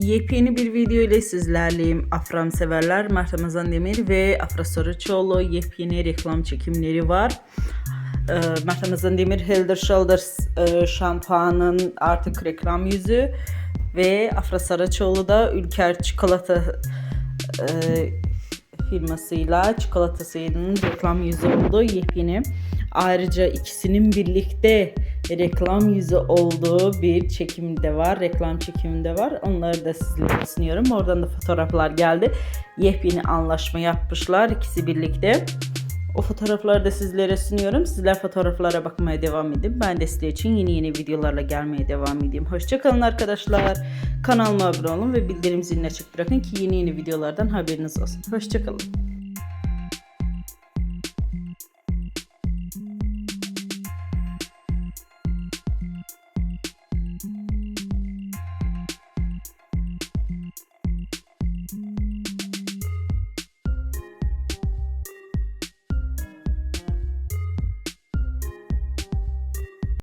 Yepyeni bir video ile sizlerleyim. Afram severler Mert Ramazan Demir ve Afra Sarıçoğlu yepyeni reklam çekimleri var. Ee, Mert Ramazan Demir Helder Shoulders e, şampuanın artık reklam yüzü ve Afra Sarıçoğlu da Ülker Çikolata e, firmasıyla çikolatasının reklam yüzü oldu yepyeni. Ayrıca ikisinin birlikte reklam yüzü olduğu bir çekimde var. Reklam çekiminde var. Onları da sizlere sunuyorum. Oradan da fotoğraflar geldi. Yepyeni anlaşma yapmışlar ikisi birlikte. O fotoğrafları da sizlere sunuyorum. Sizler fotoğraflara bakmaya devam edin. Ben de sizler için yeni yeni videolarla gelmeye devam edeyim. Hoşçakalın arkadaşlar. Kanalıma abone olun ve bildirim zilini açık bırakın ki yeni yeni videolardan haberiniz olsun. Hoşçakalın. Mm-hmm.